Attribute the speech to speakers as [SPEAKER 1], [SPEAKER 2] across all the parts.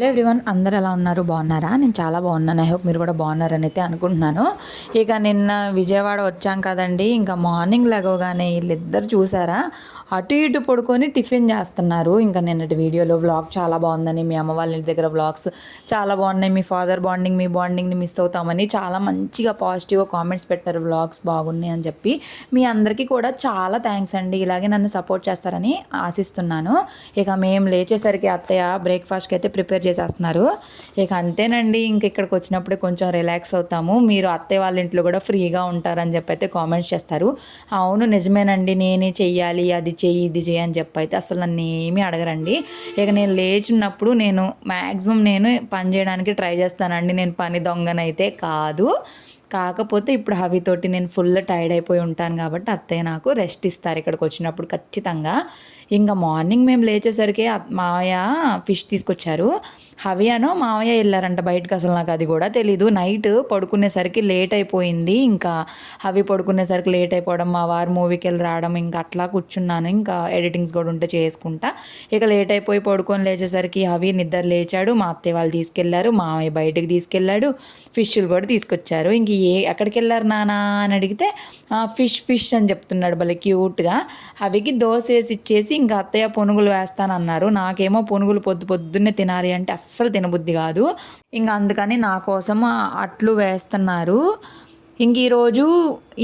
[SPEAKER 1] Hello everyone అందరు ఎలా ఉన్నారు? బాగున్నారా? నేను చాలా బాగున్నాను. ఐ హోప్ మీరు కూడా బాగున్నారని అయితే అనుకుంటున్నాను. ఇక నిన్న విజయవాడ వచ్చాం కదండి. ఇంకా మార్నింగ్ లెగవగానే వీళ్ళిద్దరు చూసారా? అటు ఇటు పడుకొని టిఫిన్ చేస్తున్నారు. ఇంకా నిన్నటి వీడియోలో వ్లాగ్ చాలా బాగుందని మీ అమ్మ వాళ్ళ దగ్గర వ్లాగ్స్ చాలా బాగున్నాయి. మీ ఫాదర్ బాండింగ్ మీ బాండింగ్ని మిస్ అవుతామని చాలా మంచిగా పాజిటివ్గా కామెంట్స్ పెట్టారు. వ్లాగ్స్ బాగున్నాయి అని చెప్పి మీ అందరికీ కూడా చాలా థ్యాంక్స్ అండి. ఇలాగే నన్ను సపోర్ట్ చేస్తారని ఆశిస్తున్నాను. ఇక మేము లేచేసరికి అత్తయ్య బ్రేక్ఫాస్ట్కి అయితే ప్రిపేర్ చేసేస్తున్నారు. ఇక అంతేనండి ఇంక ఇక్కడికి వచ్చినప్పుడే కొంచెం రిలాక్స్ అవుతాము. మీరు అత్తయ్య వాళ్ళ ఇంట్లో కూడా ఫ్రీగా ఉంటారని చెప్పి అయితే కామెంట్స్ చేస్తారు. అవును నిజమేనండి నేనే చెయ్యాలి అది చెయ్యి ఇది చెయ్యి అని చెప్పి అయితే అసలు నన్ను ఏమీ అడగరండి. ఇక నేను లేచినప్పుడు నేను మ్యాక్సిమం నేను పని చేయడానికి ట్రై చేస్తానండి. నేను పని దొంగనైతే కాదు. కాకపోతే ఇప్పుడు హవితోటి నేను ఫుల్ టైర్డ్ అయిపోయి ఉంటాను కాబట్టి అత్తయ్య నాకు రెస్ట్ ఇస్తారు ఇక్కడికి వచ్చినప్పుడు ఖచ్చితంగా. ఇంకా మార్నింగ్ మేము లేచేసరికి అత్- మావయ్య ఫిష్ తీసుకొచ్చారు. హవ్యానో మావయ్య వెళ్ళారంట బయటకు అసలు నాకు అది కూడా తెలీదు. నైట్ పడుకునేసరికి లేట్ అయిపోయింది. ఇంకా హవి పడుకునేసరికి లేట్ అయిపోవడం మా వారు మూవీకి వెళ్ళి రావడం ఇంకా అట్లా కూర్చున్నాను. ఇంకా ఎడిటింగ్స్ కూడా ఉంటే చేసుకుంటా. ఇక లేట్ అయిపోయి పడుకొని లేచేసరికి హవి నిద్ర లేచాడు. మా అత్తయ్య వాళ్ళు తీసుకెళ్ళారు. మామయ్య బయటకు తీసుకెళ్ళాడు ఫిష్లు కూడా తీసుకొచ్చారు. ఇంక ఏ ఎక్కడికి వెళ్ళారు నానా అని అడిగితే "ఆ, ఫిష్ ఫిష్ అని చెప్తున్నాడు. భలే క్యూట్గా హవికి దోశ వేసి ఇచ్చేసి ఇంకా అత్తయ్య పునుగులు వేస్తానన్నారు. నాకేమో పునుగులు పొద్దు పొద్దున్నే తినాలి అంటే అస్సలు తినబుద్ధి కాదు. ఇంకా అందుకని నా కోసం అట్లు వేస్తున్నారు. ఇంక ఈరోజు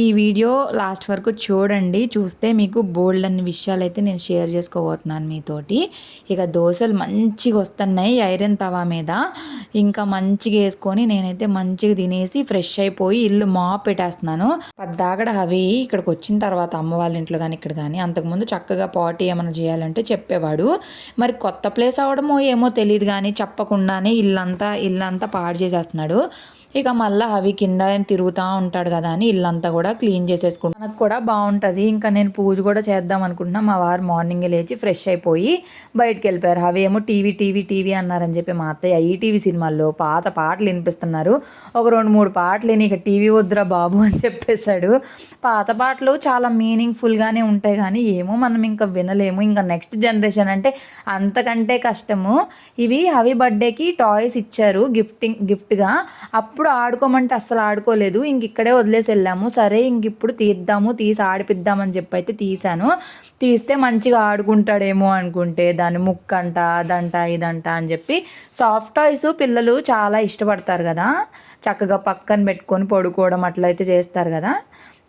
[SPEAKER 1] ఈ వీడియో లాస్ట్ వరకు చూడండి. చూస్తే మీకు బోల్డ్ అన్ని విషయాలు అయితే నేను షేర్ చేసుకోబోతున్నాను మీతోటి. ఇక దోశలు మంచిగా వస్తున్నాయి ఐరన్ తవా మీద. ఇంకా మంచిగా వేసుకొని నేనైతే మంచిగా తినేసి ఫ్రెష్ అయిపోయి ఇల్లు మాప్ పెట్టేస్తున్నాను. పద్దాకడ అవి ఇక్కడికి వచ్చిన తర్వాత అమ్మ వాళ్ళ ఇంట్లో కానీ ఇక్కడ కానీ అంతకుముందు చక్కగా పాటి ఏమైనా చేయాలంటే చెప్పేవాడు. మరి కొత్త ప్లేస్ అవడమో ఏమో తెలియదు కానీ చెప్పకుండానే ఇల్లంతా ఇల్లంతా పాడు చేసేస్తున్నాడు. ఇక మళ్ళీ అవి కింద తిరుగుతూ ఉంటాడు కదా అని ఇల్లంతా కూడా క్లీన్ చేసేసుకుంటాను మనకు కూడా బాగుంటుంది. ఇంకా నేను పూజ కూడా చేద్దాం అనుకుంటున్నా. మా వారు మార్నింగ్ లేచి ఫ్రెష్ అయిపోయి బయటకు వెళ్ళిపోయారు. అవి ఏమో టీవీ టీవీ టీవీ అన్నారని చెప్పి మా అత్తయ్య ఈ టీవీ సినిమాల్లో పాత పాటలు వినిపిస్తున్నారు. ఒక రెండు మూడు పాటలు ఇక టీవీ వద్దురా బాబు అని చెప్పేశాడు. పాత పాటలు చాలా మీనింగ్ఫుల్గానే ఉంటాయి కానీ ఏమో మనం ఇంకా వినలేము. ఇంకా నెక్స్ట్ జనరేషన్ అంటే అంతకంటే కష్టము. ఇవి హవి బర్త్డేకి టాయ్స్ ఇచ్చారు గిఫ్టింగ్ గిఫ్ట్గా. అప్పుడు ఆడుకోమంటే అస్సలు ఆడుకోలేదు. ఇంక ఇక్కడే వదిలేసి వెళ్ళాము. సరే ఇంక ఇప్పుడు తీద్దాము తీసి ఆడిపిద్దామని చెప్పి అయితే తీసాను తీస్తే మంచిగా ఆడుకుంటాడేమో అనుకుంటే దాని ముక్కంట అదంట ఇదంట అని చెప్పి సాఫ్ట్ టాయ్స్ పిల్లలు చాలా ఇష్టపడతారు కదా. చక్కగా పక్కన పెట్టుకొని పడుకోవడం అట్లయితే చేస్తారు కదా.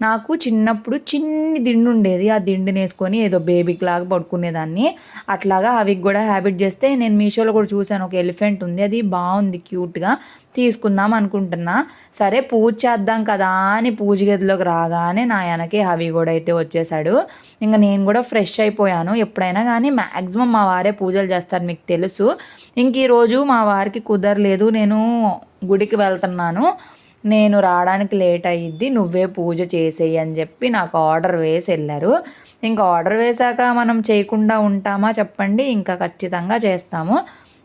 [SPEAKER 1] నాకు చిన్నప్పుడు చిన్ని దిండు ఉండేది. ఆ దిండుని వేసుకొని ఏదో బేబీకి లాగా పడుకునేదాన్ని. అట్లాగా అవి కూడా హ్యాబిట్ చేస్తే నేను మీషోలో కూడా చూశాను. ఒక ఎలిఫెంట్ ఉంది. అది బాగుంది క్యూట్గా తీసుకుందాం అనుకుంటున్నా. సరే పూజ చేద్దాం కదా అని పూజ గదిలోకి రాగానే నా వెనకే హవి కూడా అయితే వచ్చేసాడు ఇంకా నేను కూడా ఫ్రెష్ అయిపోయాను. ఎప్పుడైనా కానీ మ్యాక్సిమం మా వారే పూజలు చేస్తారు మీకు తెలుసు. ఇంక ఈరోజు మా వారికి కుదరలేదు. నేను గుడికి వెళ్తున్నాను. నేను రావడానికి లేట్ అయ్యిద్ది నువ్వే పూజ చేసేయి అని చెప్పి నాకు ఆర్డర్ వేసి వెళ్ళారు. ఇంకా ఆర్డర్ వేశాక మనం చేయకుండా ఉంటామా చెప్పండి ఇంకా ఖచ్చితంగా చేస్తాము.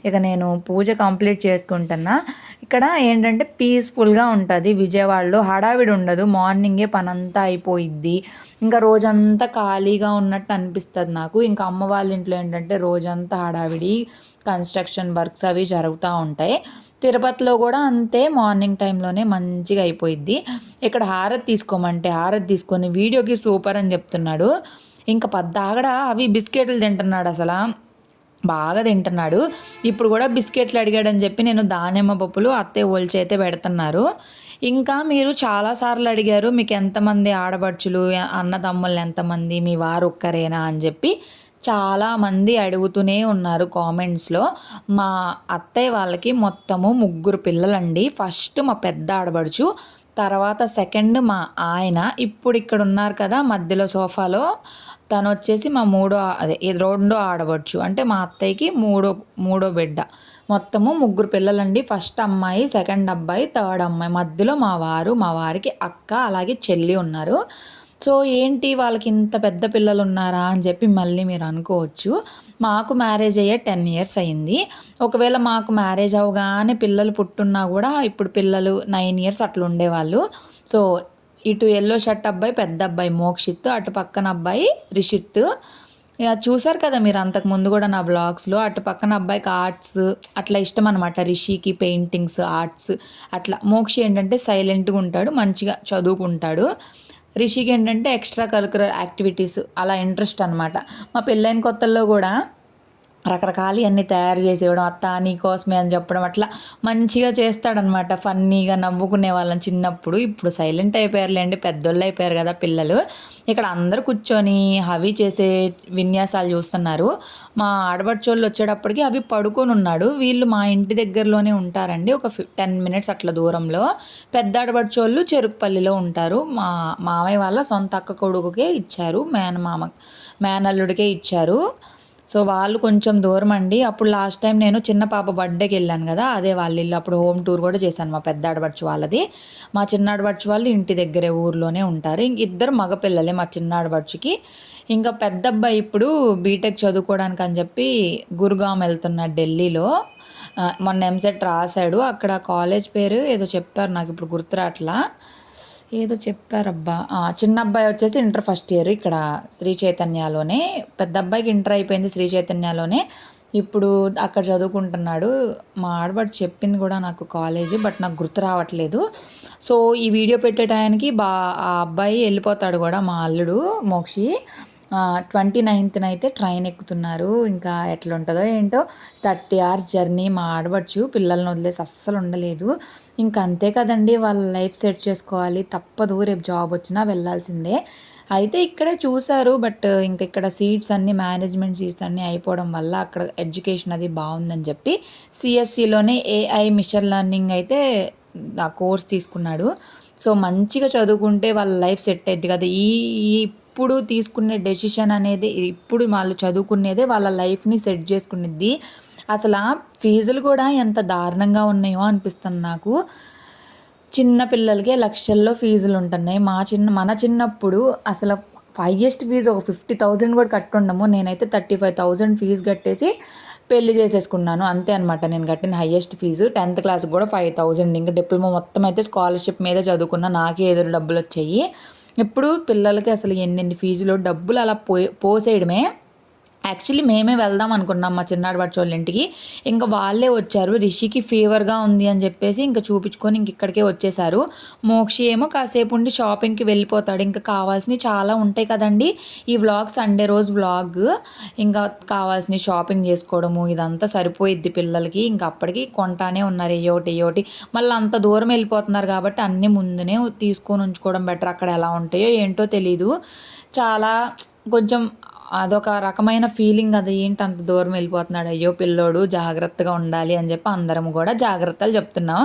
[SPEAKER 1] ఇక నేను పూజ కంప్లీట్ చేసుకుంటున్నా. ఇక్కడ ఏంటంటే పీస్ఫుల్గా ఉంటుంది. విజయవాడలో హడావిడి ఉండదు మార్నింగే పనంతా అయిపోయిద్ది. ఇంకా రోజంతా ఖాళీగా ఉన్నట్టు అనిపిస్తుంది నాకు. ఇంకా అమ్మ వాళ్ళ ఇంట్లో ఏంటంటే రోజంతా హడావిడి కన్స్ట్రక్షన్ వర్క్స్ అవి జరుగుతూ ఉంటాయి. తిరుపతిలో కూడా అంతే మార్నింగ్ టైంలోనే మంచిగా అయిపోయిద్ది. ఇక్కడ హారతి తీసుకోమంటే హారతి తీసుకొని వీడియోకి సూపర్ అని చెప్తున్నాడు. ఇంకా పద్దాగడ అవి బిస్కెట్లు తింటున్నాడు అసలు. బాగా తింటున్నాడు. ఇప్పుడు కూడా బిస్కెట్లు అడిగాడని చెప్పి నేను దానిమ్మ పప్పులు అత్తయ్య ఒలిచి అయితే పెడుతున్నారు. ఇంకా మీరు చాలాసార్లు అడిగారు మీకు ఎంతమంది ఆడబడుచులు అన్నదమ్ములు ఎంతమంది మీ వారు ఒక్కరేనా? అని చెప్పి చాలామంది అడుగుతూనే ఉన్నారు కామెంట్స్లో మా అత్తయ్య వాళ్ళకి మొత్తము ముగ్గురు పిల్లలండి. ఫస్ట్ మా పెద్ద ఆడబడుచు తర్వాత సెకండ్ మా ఆయన. ఇప్పుడు ఇక్కడ ఉన్నారు కదా మధ్యలో సోఫాలో. తను వచ్చేసి మా మూడో అదే ఇది రెండో ఆడవచ్చు అంటే మా అత్తయ్యకి మూడో మూడో బిడ్డ. మొత్తము ముగ్గురు పిల్లలండి. ఫస్ట్ అమ్మాయి సెకండ్ అబ్బాయి థర్డ్ అమ్మాయి. మధ్యలో మా వారు మా వారికి అక్క అలాగే చెల్లి ఉన్నారు. సో ఏంటి వాళ్ళకి ఇంత పెద్ద పిల్లలు ఉన్నారా అని చెప్పి మళ్ళీ మీరు అనుకోవచ్చు. మాకు మ్యారేజ్ అయ్యే టెన్ ఇయర్స్ అయింది. ఒకవేళ మాకు మ్యారేజ్ అవగానే పిల్లలు పుట్టున్నా కూడా ఇప్పుడు పిల్లలు నైన్ ఇయర్స్ అట్లా ఉండేవాళ్ళు. సో ఇటు ఎల్లో షర్ట్ అబ్బాయి పెద్ద అబ్బాయి మోక్షిత్ అటు పక్కన అబ్బాయి రిషిత్ ఇక చూసారు కదా మీరు అంతకు ముందు కూడా నా బ్లాగ్స్లో అటు పక్కన అబ్బాయికి ఆర్ట్స్ అట్లా ఇష్టం అనమాట రిషికి పెయింటింగ్స్ ఆర్ట్స్ అట్లా. మోక్షి ఏంటంటే సైలెంట్గా ఉంటాడు మంచిగా చదువుకుంటాడు. రిషికి ఏంటంటే ఎక్స్ట్రా కరికులర్ యాక్టివిటీస్ అలా ఇంట్రెస్ట్ అనమాట మా పెళ్ళైన కొత్తల్లో కూడా రకరకాలు అన్నీ తయారు చేసి ఇవ్వడం అత్త నీకోసమే అని చెప్పడం అట్లా మంచిగా చేస్తాడనమాట ఫన్నీగా నవ్వుకునే వాళ్ళం చిన్నప్పుడు. ఇప్పుడు సైలెంట్ అయిపోయారులేండి పెద్దోళ్ళు అయిపోయారు కదా పిల్లలు. ఇక్కడ అందరు కూర్చొని హవి చేసే విన్యాసాలు చూస్తున్నారు. మా ఆడబడ్చోళ్ళు వచ్చేటప్పటికి అవి పడుకొని ఉన్నాడు. వీళ్ళు మా ఇంటి దగ్గరలోనే ఉంటారండి ఒక ఫిఫ్ టెన్ మినిట్స్ అట్లా దూరంలో. పెద్ద ఆడబడ్చోళ్ళు చెరుకుపల్లిలో ఉంటారు. మా మామయ్య వాళ్ళ సొంత అక్క కొడుకుకే ఇచ్చారు మేనమామ మేనల్లుడికే ఇచ్చారు. సో వాళ్ళు కొంచెం దూరం అండి అప్పుడు లాస్ట్ టైం నేను చిన్న పాప బర్త్డేకి వెళ్ళాను కదా అదే వాళ్ళ ఇల్లు. అప్పుడు హోమ్ టూర్ కూడా చేశాను మా పెద్ద ఆడబడుచు వాళ్ళది. మా చిన్న ఆడబడుచు వాళ్ళు ఇంటి దగ్గరే ఊర్లోనే ఉంటారు. ఇంక ఇద్దరు మగపిల్లలే మా చిన్న ఆడబడుచుకి ఇంకా పెద్ద అబ్బాయి ఇప్పుడు బీటెక్ చదువుకోవడానికి అని చెప్పి గురుగాం వెళ్తున్నాడు ఢిల్లీలో మొన్న ఎంసెట్ రాశాడు. అక్కడ కాలేజ్ పేరు ఏదో చెప్పారు నాకు ఇప్పుడు గుర్తురాట్లా ఏదో చెప్పారబ్బా. చిన్న అబ్బాయి వచ్చేసి ఇంటర్ ఫస్ట్ ఇయర్ ఇక్కడ శ్రీ చైతన్యలోనే పెద్ద అబ్బాయికి ఇంటర్ అయిపోయింది శ్రీ చైతన్యలోనే ఇప్పుడు అక్కడ చదువుకుంటున్నాడు. మా ఆడబడి చెప్పింది కూడా నాకు కాలేజ్ బట్ నాకు గుర్తు రావట్లేదు. సో ఈ వీడియో పెట్టే టయానికి బా ఆ అబ్బాయి వెళ్ళిపోతాడు కూడా మా అల్లుడు మోక్షి. ట్వంటీ నైన్త్న అయితే ట్రైన్ ఎక్కుతున్నారు. ఇంకా ఎట్లా ఉంటుందో ఏంటో థర్టీ అవర్స్ జర్నీ మా ఆడవచ్చు పిల్లల్ని వదిలేసి అస్సలు ఉండలేదు. ఇంకా అంతే కదండి వాళ్ళ లైఫ్ సెట్ చేసుకోవాలి. తప్పదు రేపు జాబ్ వచ్చినా వెళ్ళాల్సిందే. అయితే ఇక్కడే చూశారు బట్ ఇంకా ఇక్కడ సీట్స్ అన్నీ మేనేజ్మెంట్ సీట్స్ అన్నీ అయిపోవడం వల్ల అక్కడ ఎడ్యుకేషన్ అది బాగుందని చెప్పి సిఎస్సిలోనే ఏఐ మిషన్ లెర్నింగ్ అయితే ఆ కోర్స్ తీసుకున్నాడు. సో మంచిగా చదువుకుంటే వాళ్ళ లైఫ్ సెట్ అయింది కదా. ఈ ఈ ఇప్పుడు తీసుకునే డెసిషన్ అనేది ఇప్పుడు వాళ్ళు చదువుకునేదే వాళ్ళ లైఫ్ని సెట్ చేసుకునేది. అసలు ఆ ఫీజులు కూడా ఎంత దారుణంగా ఉన్నాయో అనిపిస్తుంది నాకు. చిన్న పిల్లలకే లక్షల్లో ఫీజులు ఉంటున్నాయి. మా చిన్న మన చిన్నప్పుడు అసలు హైయెస్ట్ ఫీజు ఒక ఫిఫ్టీ థౌజండ్ కూడా కట్టుండము నేనైతే థర్టీ ఫైవ్ థౌజండ్ ఫీజు కట్టేసి పెళ్ళి చేసేసుకున్నాను. అంతే అనమాట నేను కట్టిన హైయెస్ట్ ఫీజు టెన్త్ క్లాస్ కూడా ఫైవ్ థౌజండ్ ఇంకా డిప్లొమా మొత్తం అయితే స్కాలర్షిప్ మీద చదువుకున్నా. నాకే ఎదురు డబ్బులు వచ్చాయి. ఇప్పుడు పిల్లలకి అసలు ఎన్నెన్ని ఫీజులు డబ్బులు అలా పో పోసేయడమే యాక్చువల్లీ మేమే వెళ్దాం అనుకున్నాం మా చిన్నాడు వాళ్ళ ఇంటికి. ఇంకా వాళ్ళే వచ్చారు. రిషికి ఫీవర్గా ఉంది అని చెప్పేసి ఇంకా చూపించుకొని ఇంక ఇక్కడికే వచ్చేసారు. మోక్షి ఏమో కాసేపు ఉండి షాపింగ్కి వెళ్ళిపోతాడు. ఇంకా కావాల్సినవి చాలా ఉంటాయి కదండి. ఈ వ్లాగ్ సండే రోజు వ్లాగ్ ఇంకా కావాల్సిన షాపింగ్ చేసుకోవడము ఇదంతా సరిపోయిద్ది పిల్లలకి. ఇంకా అప్పటికి కొంటానే ఉన్నారు. ఏయోటి ఏయోటి. మళ్ళీ అంత దూరం వెళ్ళిపోతున్నారు కాబట్టి అన్నీ ముందునే తీసుకొని ఉంచుకోవడం బెటర్ అక్కడ ఎలా ఉంటాయో ఏంటో తెలీదు. చాలా కొంచెం అదొక రకమైన ఫీలింగ్ అది. ఏంటి అంత దూరం వెళ్ళిపోతున్నాడు? అయ్యో పిల్లోడు జాగ్రత్తగా ఉండాలి అని చెప్పి అందరం కూడా జాగ్రత్తలు చెప్తున్నాం.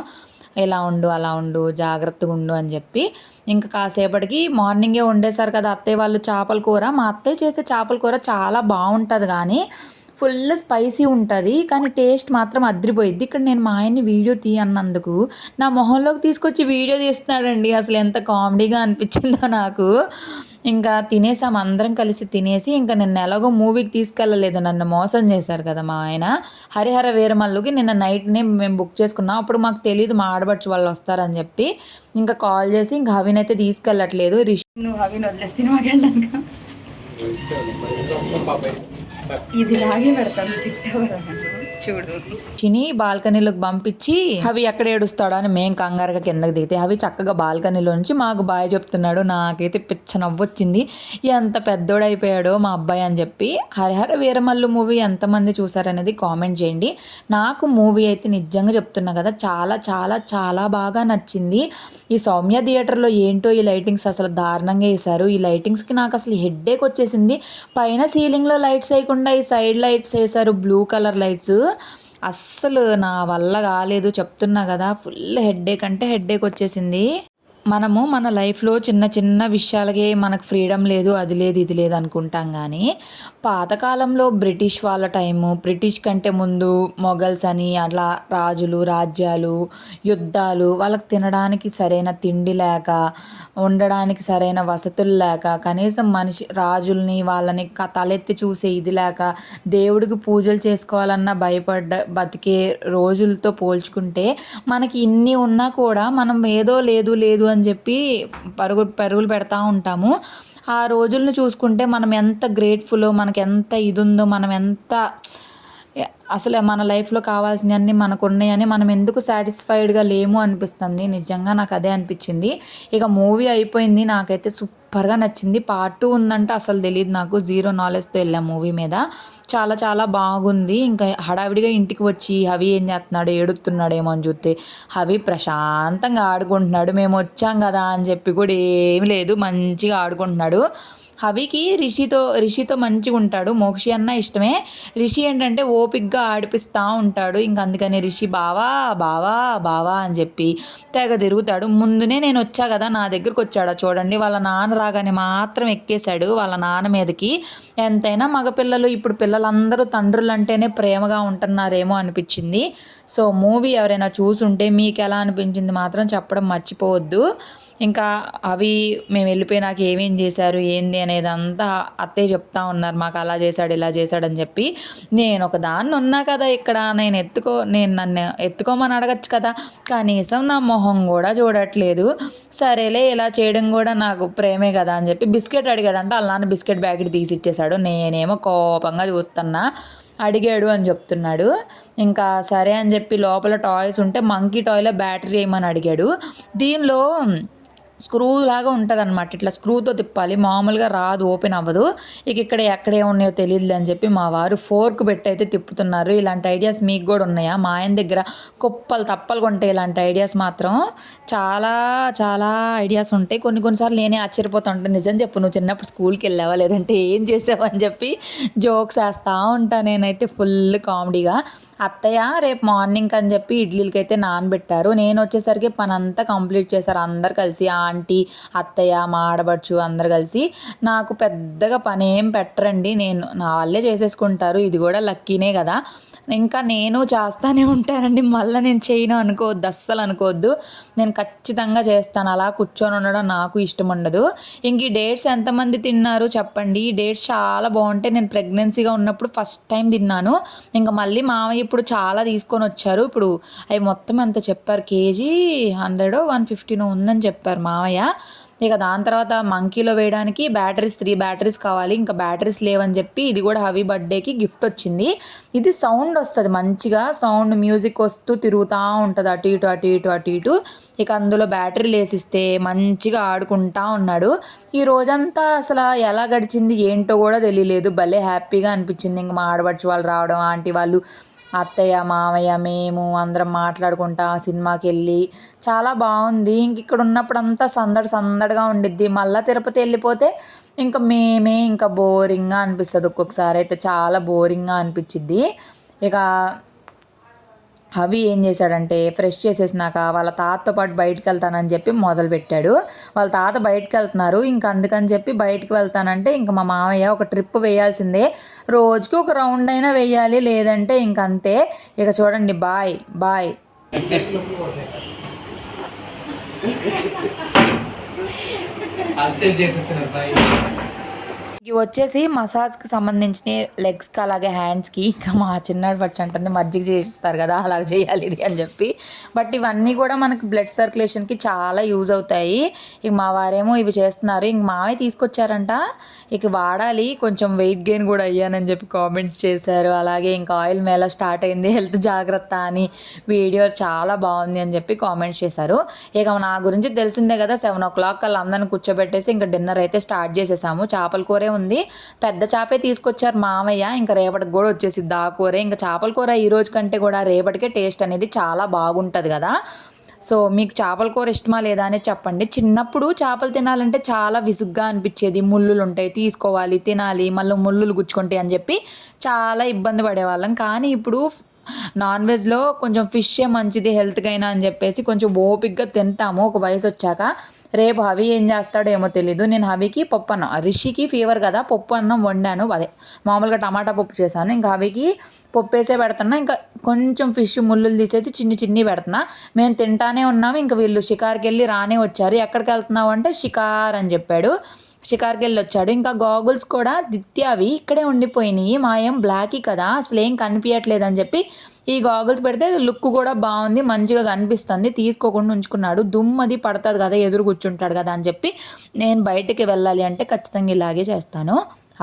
[SPEAKER 1] ఇలా ఉండు అలా ఉండు జాగ్రత్తగా ఉండు అని చెప్పి. ఇంకా కాసేపటికి మార్నింగే వండేశారు కదా అత్తయ్య వాళ్ళు చేపల కూర. మా అత్తయ్య చేసే చేపల కూర చాలా బాగుంటుంది కానీ ఫుల్ స్పైసీ ఉంటుంది కానీ టేస్ట్ మాత్రం అద్రిపోయిద్ది. ఇక్కడ నేను మా ఆయన్ని వీడియో తీ అన్నందుకు. నా మొహంలోకి తీసుకొచ్చి వీడియో తీస్తున్నాడండి అసలు ఎంత కామెడీగా అనిపించిందో నాకు. ఇంకా తినేసాం అందరం కలిసి తినేసి ఇంకా నిన్న ఎలాగో మూవీకి తీసుకెళ్ళలేదు నన్ను మోసం చేశారు కదా మా ఆయన. హరిహర వీరమల్లుకి నిన్న నైట్నే మేము బుక్ చేసుకున్నాం. అప్పుడు మాకు తెలియదు మా ఆడబడుచు వాళ్ళు వస్తారని చెప్పి ఇంకా కాల్ చేసి ఇంకా హవిన్ అయితే తీసుకెళ్ళట్లేదు. రిషి నువ్వు హవిన్ వదిలేసి సినిమాకి వెళ్ళాక. ఇది లాగే పెడతాను తిట్టవరా చూడు. చిని బాల్కనీలోకి పంపించి అవి ఎక్కడ ఏడుస్తాడో అని మేం కంగారుగా కిందకి దిగితే అవి చక్కగా బాల్కనీలో నుంచి మాకు బాయ్ చెప్తున్నాడు నాకైతే పిచ్చ నవ్వొచ్చింది. ఎంత పెద్దోడైపోయాడో మా అబ్బాయి అని చెప్పి హరిహర వీరమల్లు మూవీ ఎంతమంది చూసారనేది కామెంట్ చేయండి. నాకు మూవీ అయితే నిజంగా చెప్తున్నా కదా చాలా చాలా చాలా బాగా నచ్చింది. ఈ సౌమ్య థియేటర్లో ఏంటో ఈ లైటింగ్స్ అసలు దారుణంగా వేశారు. ఈ లైటింగ్స్కి నాకు అసలు హెడ్ఏక్ వచ్చేసింది. పైన సీలింగ్లో లైట్స్ వేయకుండా ఈ సైడ్ లైట్స్ వేశారు బ్లూ కలర్ లైట్స్. అస్సలు నా వల్ల కాలేదు చెప్తున్నా కదా. ఫుల్ హెడ్ఏక్ అంటే హెడ్ఏక్ వచ్చేసింది. మనము మన లైఫ్లో చిన్న చిన్న విషయాలకే మనకు ఫ్రీడమ్ లేదు అది లేదు ఇది లేదు అనుకుంటాం కానీ పాతకాలంలో బ్రిటిష్ వాళ్ళ టైము బ్రిటిష్ కంటే ముందు మొఘల్స్ అని అట్లా రాజులు రాజ్యాలు యుద్ధాలు వాళ్ళకి తినడానికి సరైన తిండి లేక ఉండడానికి సరైన వసతులు లేక కనీసం మనిషి రాజుల్ని వాళ్ళని క- తలెత్తి చూసే ఇది లేక దేవుడికి పూజలు చేసుకోవాలన్న భయపడ్డ బతికే రోజులతో పోల్చుకుంటే మనకి ఇన్ని ఉన్నా కూడా మనం ఏదో లేదు లేదు అని అని చెప్పి పరుగు పరుగులు పెడతా ఉంటాము. ఆ రోజులను చూసుకుంటే మనం ఎంత గ్రేట్ఫుల్ మనకి ఎంత ఇది ఉందో మనం ఎంత అసలు మన లైఫ్లో కావాల్సినవన్నీ మనకు ఉన్నాయని మనం ఎందుకు సాటిస్ఫైడ్గా లేము అనిపిస్తుంది. నిజంగా నాకు అదే అనిపించింది. ఇక మూవీ అయిపోయింది. నాకైతే సూపర్గా నచ్చింది. పార్ట్ టూ ఉందంటే అసలు తెలియదు నాకు. జీరో నాలెడ్జ్తో వెళ్ళాం మూవీ మీద. చాలా చాలా బాగుంది. ఇంకా హడావిడిగా ఇంటికి వచ్చి హవి ఏం చేస్తున్నాడు? ఏడుస్తున్నాడేమో అని చూస్తే హవి ప్రశాంతంగా ఆడుకుంటున్నాడు. మేము వచ్చాం కదా అని చెప్పి కూడా ఏమి లేదు. మంచిగా ఆడుకుంటున్నాడు. హవికి రిషితో రిషితో మంచిగా ఉంటాడు మోక్షి అన్న ఇష్టమే. రిషి ఏంటంటే ఓపిక్గా ఆడిపిస్తూ ఉంటాడు. ఇంక అందుకని రిషి బావా బావా బావా అని చెప్పి తెగ తిరుగుతాడు. ముందునే నేను వచ్చా కదా నా దగ్గరకు వచ్చాడు చూడండి. వాళ్ళ నాన్న రాగానే మాత్రం ఎక్కేశాడు. వాళ్ళ నాన్న మీదకి ఎంతైనా మగపిల్లలు ఇప్పుడు పిల్లలందరూ తండ్రులు అంటేనే ప్రేమగా ఉంటున్నారేమో అనిపించింది. సో మూవీ ఎవరైనా చూసుంటే మీకు ఎలా అనిపించింది మాత్రం చెప్పడం మర్చిపోవద్దు. ఇంకా అవి మేము వెళ్ళిపోయినాక ఏమేం చేశారు ఏంది అనేది అంతా అత్తయ్య చెప్తా ఉన్నారు మాకు అలా చేశాడు ఇలా చేశాడని చెప్పి నేను ఒక దాన్ని ఉన్నా కదా ఇక్కడ నేను ఎత్తుకో నేను నన్ను ఎత్తుకోమని అడగచ్చు కదా కనీసం నా మొహం కూడా చూడట్లేదు. సరేలే ఇలా చేయడం కూడా నాకు ప్రేమే కదా అని చెప్పి బిస్కెట్ అడిగాడంటే. అలా నాన్న బిస్కెట్ ప్యాకెట్ తీసి ఇచ్చేశాడు. నేనేమో కోపంగా చూస్తున్నా. అడిగాడు అని చెప్తున్నాడు. ఇంకా సరే అని చెప్పి లోపల టాయ్స్ ఉంటే మంకీ టాయ్లో బ్యాటరీ వేయమని అడిగాడు. దీనిలో స్క్రూ లాగా ఉంటుంది అనమాట ఇట్లా స్క్రూతో తిప్పాలి. మామూలుగా రాదు ఓపెన్ అవ్వదు. ఇక ఇక్కడ ఎక్కడే ఉన్నాయో తెలియదు అని చెప్పి మా వారు ఫోర్క్ పెట్టి అయితే తిప్పుతున్నారు. ఇలాంటి ఐడియాస్ మీకు కూడా ఉన్నాయా? మా ఆయన దగ్గర కుప్పలు తప్పలు ఉంటాయి ఇలాంటి ఐడియాస్ మాత్రం చాలా చాలా ఐడియాస్ ఉంటాయి. కొన్ని కొన్నిసార్లు నేనే ఆశ్చర్యపోతూ ఉంటాను నిజం చెప్పు నువ్వు చిన్నప్పుడు స్కూల్కి వెళ్ళావా? లేదంటే ఏం చేసావు? అని చెప్పి జోక్స్ వేస్తూ ఉంటాను నేనైతే ఫుల్ కామెడీగా అత్తయ్య రేపు మార్నింగ్ అని చెప్పి ఇడ్లీలకి అయితే నానబెట్టారు. నేను వచ్చేసరికి పని అంతా కంప్లీట్ చేశారు. అందరు కలిసి ఆంటీ అత్తయ్య మా ఆడబడుచు అందరు కలిసి. నాకు పెద్దగా పని ఏం పెట్టరండి. నేను నా వాళ్ళే చేసేసుకుంటారు. ఇది కూడా లక్కీనే కదా. ఇంకా నేను చేస్తానే ఉంటానండి. మళ్ళీ నేను చేయను అనుకోవద్దు. అస్సలు అనుకోవద్దు. నేను ఖచ్చితంగా చేస్తాను. అలా కూర్చొని ఉండడం నాకు ఇష్టం ఉండదు. ఇంక ఈ డేట్స్ ఎంతమంది తిన్నారు చెప్పండి. ఈ డేట్స్ చాలా బాగుంటాయి. నేను ప్రెగ్నెన్సీగా ఉన్నప్పుడు ఫస్ట్ టైం తిన్నాను. ఇంకా మళ్ళీ మామయ్య ఇప్పుడు చాలా తీసుకొని వచ్చారు. ఇప్పుడు అవి మొత్తం ఎంత చెప్పారు? కేజీ హండ్రెడ్ వన్ ఫిఫ్టీనో ఉందని చెప్పారు మామయ్య ఇక దాని తర్వాత మంకీలో వేయడానికి బ్యాటరీస్ త్రీ బ్యాటరీస్ కావాలి. ఇంకా బ్యాటరీస్ లేవని చెప్పి ఇది కూడా హవీ బర్త్డేకి గిఫ్ట్ వచ్చింది. ఇది సౌండ్ వస్తుంది మంచిగా. సౌండ్ మ్యూజిక్ వస్తూ తిరుగుతూ ఉంటుంది. అటు ఇటు అటు ఇటు అటు ఇటు. ఇక అందులో బ్యాటరీ లేసిస్తే మంచిగా ఆడుకుంటా ఉన్నాడు. ఈ రోజంతా అసలు ఎలా గడిచింది ఏంటో కూడా తెలియలేదు. భలే హ్యాపీగా అనిపించింది. ఇంక మా ఆడబడిచి వాళ్ళు రావడం ఆంటీ వాళ్ళు అత్తయ్య మామయ్య మేము అందరం మాట్లాడుకుంటా సినిమాకి వెళ్ళి చాలా బాగుంది ఇంక ఇక్కడ ఉన్నప్పుడు అంతా సందడి సందడిగా ఉండిద్ది. మళ్ళీ తిరుపతి వెళ్ళిపోతే ఇంకా మేమే ఇంకా బోరింగ్గా అనిపిస్తుంది ఒక్కొక్కసారి. అయితే చాలా బోరింగ్గా అనిపించిద్ది ఇక హవి ఏం చేశాడంటే ఫ్రెష్ చేసేసినాక వాళ్ళ తాతతో పాటు బయటకు వెళ్తానని చెప్పి మొదలు పెట్టాడు వాళ్ళ తాత బయటకు వెళ్తున్నారు ఇంకా అందుకని చెప్పి బయటకు వెళ్తానంటే ఇంకా మా మామయ్య ఒక ట్రిప్ వేయాల్సిందే. రోజుకి ఒక రౌండ్ అయినా వేయాలి. లేదంటే ఇంక అంతే. ఇక చూడండి బాయ్ బాయ్.
[SPEAKER 2] అక్సెప్ట్ చేస్తున్నారు బాయ్.
[SPEAKER 1] ఇవి వచ్చేసి మసాజ్కి సంబంధించిన లెగ్స్కి అలాగే హ్యాండ్స్కి ఇంకా మా చిన్నాడు పచ్చి అంటుంది మజ్జిగ చేస్తారు కదా అలా చేయాలి ఇది అని చెప్పి. బట్ ఇవన్నీ కూడా మనకి బ్లడ్ సర్క్యులేషన్కి చాలా యూజ్ అవుతాయి. ఇక మా వారేమో ఇవి చేస్తున్నారు. ఇంక మావే తీసుకొచ్చారంట. ఇక వాడాలి కొంచెం వెయిట్ గెయిన్ కూడా అయ్యానని చెప్పి కామెంట్స్ చేశారు. అలాగే ఇంకా ఆయిల్ మేళ స్టార్ట్ అయింది హెల్త్ జాగ్రత్త అని వీడియో చాలా బాగుంది అని చెప్పి కామెంట్స్ చేశారు. ఇక నా గురించి తెలిసిందే కదా సెవెన్ ఓ క్లాక్ అలా అందరిని కూర్చోబెట్టేసి ఇంకా డిన్నర్ అయితే స్టార్ట్ చేసేసాము. చేపల కూరే ఉంది. పెద్ద చేపే తీసుకొచ్చారు మామయ్య. ఇంకా రేపటికి కూడా వచ్చేసిద్ది ఆ కూర. ఇంకా చేపల కూర ఈ రోజు కంటే కూడా రేపటికే టేస్ట్ అనేది చాలా బాగుంటుంది కదా. సో మీకు చేపల కూర ఇష్టమా లేదా అనేది చెప్పండి. చిన్నప్పుడు చేపలు తినాలంటే చాలా విసుగ్గా అనిపించేది. ముళ్ళులు ఉంటాయి తీసుకోవాలి తినాలి మళ్ళీ ముళ్ళులు గుచ్చుకుంటాయి అని చెప్పి చాలా ఇబ్బంది పడేవాళ్ళం. కానీ ఇప్పుడు నాన్ వెజ్లో కొంచెం ఫిషే మంచిది హెల్త్కైనా అయినా అని చెప్పేసి కొంచెం ఓపిక్గా తింటాము. ఒక వయసు వచ్చాక రేపు హవి ఏం చేస్తాడో ఏమో తెలీదు. నేను హవికి పప్పు అన్నం. రిషికి ఫీవర్ కదా పప్పు అన్నం వండాను. అదే మామూలుగా టమాటా పప్పు చేశాను. ఇంకా హవికి పప్పు వేసే పెడుతున్నా. ఇంకా కొంచెం ఫిష్ ముళ్ళులు తీసేసి చిన్ని చిన్ని పెడుతున్నా. మేము తింటానే ఉన్నాము ఇంకా వీళ్ళు షికార్కి వెళ్ళి రానే వచ్చారు. ఎక్కడికి వెళ్తున్నావు అంటే షికార్ అని చెప్పాడు. షికార్కి వెళ్ళి వచ్చాడు. ఇంకా గాగుల్స్ కూడా దిత్యావి ఇక్కడే ఉండిపోయినాయి. మా ఏం బ్లాకీ కదా. అసలు ఏం కనిపించట్లేదు అని చెప్పి ఈ గాగుల్స్ పెడితే లుక్ కూడా బాగుంది మంచిగా కనిపిస్తుంది. తీసుకోకుండా ఉంచుకున్నాడు. దుమ్మది పడుతుంది కదా ఎదురు కూర్చుంటాడు కదా అని చెప్పి నేను బయటికి వెళ్ళాలి అంటే ఖచ్చితంగా ఇలాగే చేస్తాను.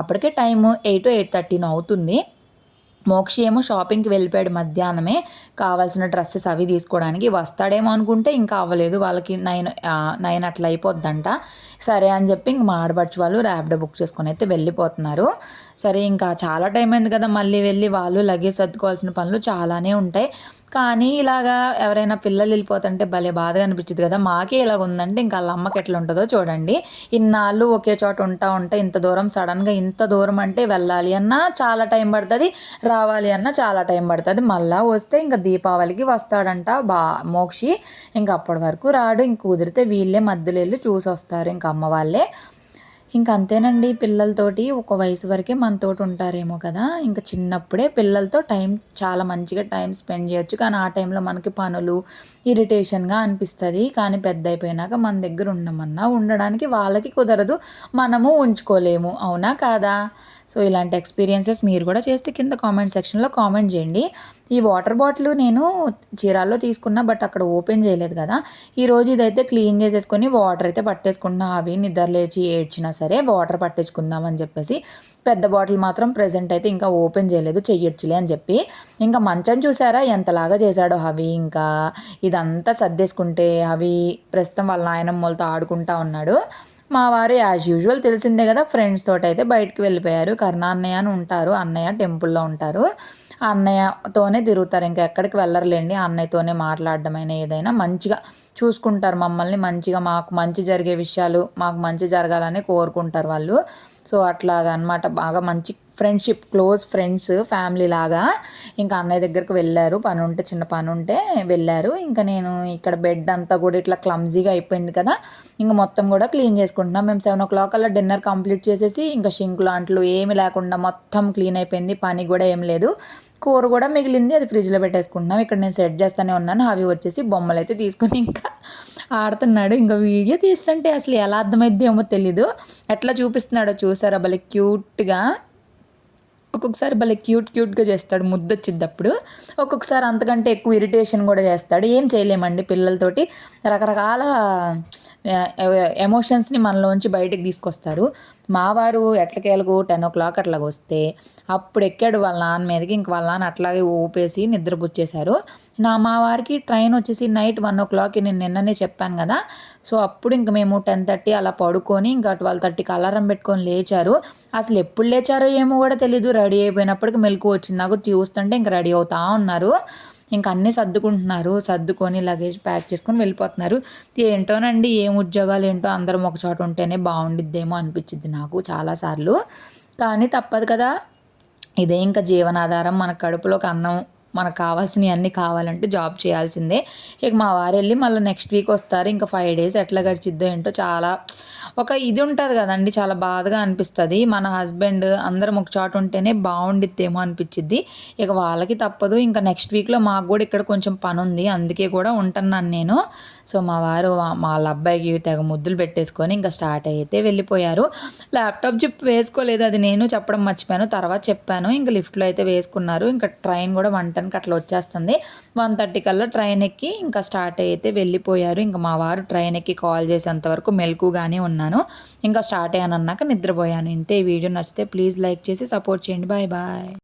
[SPEAKER 1] అప్పటికే టైము ఎయిట్ ఎయిట్ థర్టీన్ అవుతుంది. మోక్షి ఏమో షాపింగ్కి వెళ్ళిపోయాడు మధ్యాహ్నమే. కావాల్సిన డ్రెస్సెస్ అవి తీసుకోవడానికి వస్తాడేమో అనుకుంటే ఇంకా అవ్వలేదు. వాళ్ళకి నైన్ నైన్ అట్లా అయిపోద్దంట. సరే అని చెప్పి ఇంక మా వాళ్ళు ర్యాపిడో బుక్ చేసుకొని అయితే వెళ్ళిపోతున్నారు. సరే ఇంకా చాలా టైం అయింది కదా మళ్ళీ వెళ్ళి వాళ్ళు లగేజ్ సర్దుకోవాల్సిన పనులు చాలానే ఉంటాయి. కానీ ఇలాగా ఎవరైనా పిల్లలు వెళ్ళిపోతుంటే భలే బాధగా అనిపించింది కదా. మాకే ఇలాగ ఉందంటే ఇంకా వాళ్ళ అమ్మకి ఎట్లా ఉంటుందో చూడండి. ఇన్నాళ్ళు ఒకే చోట ఉంటా ఉంటే ఇంత దూరం సడన్గా ఇంత దూరం అంటే వెళ్ళాలి అన్నా చాలా టైం పడుతుంది రావాలి అన్నా చాలా టైం పడుతుంది. మళ్ళా వస్తే ఇంకా దీపావళికి వస్తాడంట బా మోక్షి. ఇంకా అప్పటి వరకు రాడు ఇంక కుదిరితే వీళ్ళే మధ్యలో వెళ్ళి చూసి వస్తారు ఇంకా అమ్మ వాళ్ళే. ఇంక అంతేనండి పిల్లలతోటి ఒక వయసు వరకే మనతోటి ఉంటారేమో కదా. ఇంకా చిన్నప్పుడే పిల్లలతో టైం చాలా మంచిగా టైం స్పెండ్ చేయొచ్చు. కానీ ఆ టైంలో మనకి పనులు ఇరిటేషన్గా అనిపిస్తుంది. కానీ పెద్ద అయిపోయినాక మన దగ్గర ఉండమన్నా ఉండడానికి వాళ్ళకి కుదరదు. మనము ఉంచుకోలేము. అవునా కాదా? సో ఇలాంటి ఎక్స్పీరియన్సెస్ మీరు కూడా చేస్తే కింద కామెంట్ సెక్షన్లో కామెంట్ చేయండి. ఈ వాటర్ బాటిల్ నేను చీరాల్లో తీసుకున్నా బట్ అక్కడ ఓపెన్ చేయలేదు కదా. ఈరోజు ఇదైతే క్లీన్ చేసేసుకొని వాటర్ అయితే పట్టేసుకుంటున్నా. అవి నిద్ర లేచి ఏడ్చినా సరే వాటర్ పట్టించుకుందాం అని చెప్పేసి పెద్ద బాటిల్ మాత్రం ప్రజెంట్ అయితే ఇంకా ఓపెన్ చేయలేదు చెయ్యొచ్చులే అని చెప్పి. ఇంకా మంచం చూసారా? ఎంతలాగా చేశాడో హవి ఇంకా. ఇదంతా సర్దేసుకుంటే అవి ప్రస్తుతం వాళ్ళ నాయనమ్మలతో ఆడుకుంటా ఉన్నాడు. మా వారు యాజ్ యూజువల్ తెలిసిందే కదా ఫ్రెండ్స్ తోటి అయితే బయటకు వెళ్ళిపోయారు. కరుణ అన్నయ్య అని ఉంటారు అన్నయ్య టెంపుల్లో ఉంటారు. అన్నయ్యతోనే తిరుగుతారు ఇంకా ఎక్కడికి వెళ్ళరులేండి అన్నయ్యతోనే మాట్లాడడమైనా ఏదైనా మంచిగా చూసుకుంటారు మమ్మల్ని మంచిగా మాకు మంచి జరిగే విషయాలు మాకు మంచి జరగాలని కోరుకుంటారు వాళ్ళు. సో అట్లాగా అనమాట బాగా మంచి ఫ్రెండ్షిప్ క్లోజ్ ఫ్రెండ్స్ ఫ్యామిలీ లాగా ఇంకా అన్నయ్య దగ్గరికి వెళ్ళారు. పని ఉంటే చిన్న పని ఉంటే వెళ్ళారు. ఇంకా నేను ఇక్కడ బెడ్ అంతా కూడా ఇట్లా క్లమ్జీగా అయిపోయింది కదా. ఇంకా మొత్తం కూడా క్లీన్ చేసుకుంటున్నాం. మేము సెవెన్ ఓ క్లాక్ అలా డిన్నర్ కంప్లీట్ చేసేసి ఇంకా షింక్ లాంట్లు ఏమి లేకుండా మొత్తం క్లీన్ అయిపోయింది. పని కూడా ఏం లేదు. కూర కూడా మిగిలింది అది ఫ్రిడ్జ్లో పెట్టేసుకుంటున్నాం. ఇక్కడ నేను సెట్ చేస్తూనే ఉన్నాను. అవి వచ్చేసి బొమ్మలు అయితే తీసుకుని ఇంకా ఆడుతున్నాడు. ఇంకా వీడియో తీస్తుంటే అసలు ఎలా అర్థమైద్ది ఏమో తెలీదు. ఎట్లా చూపిస్తున్నాడో చూసారా? భలే క్యూట్గా ఒక్కొక్కసారి భలే క్యూట్ క్యూట్గా చేస్తాడు. ముద్దొచ్చిద్దప్పుడు ఒక్కొక్కసారి అంతకంటే ఎక్కువ ఇరిటేషన్ కూడా చేస్తాడు. ఏం చేయలేమండి పిల్లలతోటి. రకరకాల ఎమోషన్స్ని మనలోంచి బయటకు తీసుకొస్తారు. మావారు ఎట్లకేలకు టెన్ ఓ క్లాక్ అట్లా వస్తే అప్పుడు ఎక్కాడు వాళ్ళ నాన్న మీదకి ఇంక వాళ్ళ నాన్న అట్లాగే ఊపేసి నిద్రపుచ్చేశారు. నా మా వారికి ట్రైన్ వచ్చేసి నైట్ వన్ ఓ క్లాక్కి నేను నిన్ననే చెప్పాను కదా. సో అప్పుడు ఇంక మేము టెన్ థర్టీ అలా పడుకొని ఇంకా ట్వెల్వ్ థర్టీకి అలారం పెట్టుకొని లేచారు. అసలు ఎప్పుడు లేచారో ఏమో కూడా తెలీదు. రెడీ అయిపోయినప్పటికి మెలకు వచ్చింది. నాకు చూస్తుంటే ఇంక రెడీ అవుతా ఉన్నారు. ఇంకా అన్నీ సర్దుకుంటున్నారు. సర్దుకొని లగేజ్ ప్యాక్ చేసుకొని వెళ్ళిపోతున్నారు. ఏంటోనండి ఏం ఉద్యోగాలు ఏంటో అందరం ఒక చోట ఉంటేనే బాగుండిద్దేమో అనిపించింది నాకు చాలాసార్లు. కానీ తప్పదు కదా. ఇదే ఇంకా జీవనాధారం మన కడుపులోకి అన్నం మనకు కావాల్సినవి అన్నీ కావాలంటే జాబ్ చేయాల్సిందే. ఇక మా వారు వెళ్ళి మళ్ళీ నెక్స్ట్ వీక్ వస్తారు. ఇంకా ఫైవ్ డేస్ ఎట్లా గడిచిద్దో ఏంటో చాలా ఒక ఇది ఉంటుంది కదండి చాలా బాధగా అనిపిస్తుంది. మన హస్బెండ్ అందరం ఒక చోట ఉంటేనే బాగుండిద్దేమో అనిపించిద్ది ఇక వాళ్ళకి తప్పదు. ఇంకా నెక్స్ట్ వీక్లో మాకు కూడా ఇక్కడ కొంచెం పని ఉంది అందుకే కూడా ఉంటున్నాను నేను. సో మా వారు వాళ్ళ అబ్బాయికి తెగ ముద్దులు పెట్టేసుకొని ఇంకా స్టార్ట్ అయితే వెళ్ళిపోయారు. ల్యాప్టాప్ జిప్ వేసుకోలేదు అది నేను చెప్పడం మర్చిపోయాను. తర్వాత చెప్పాను ఇంకా లిఫ్ట్లో అయితే వేసుకున్నారు. ఇంకా ట్రైన్ కూడా వన్ టెన్కి అట్లా వచ్చేస్తుంది. వన్ థర్టీ కల్లా ట్రైన్ ఎక్కి ఇంకా స్టార్ట్ అయితే వెళ్ళిపోయారు. ఇంకా మా వారు ట్రైన్ ఎక్కి కాల్ చేసేంత వరకు మెలకుగానే ఉన్నాను. ఇంకా స్టార్ట్ అయ్యాను అన్నాక నిద్రపోయాను. ఇంతే ఈ వీడియో నచ్చితే ప్లీజ్ లైక్ చేసి సపోర్ట్ చేయండి. Bye bye.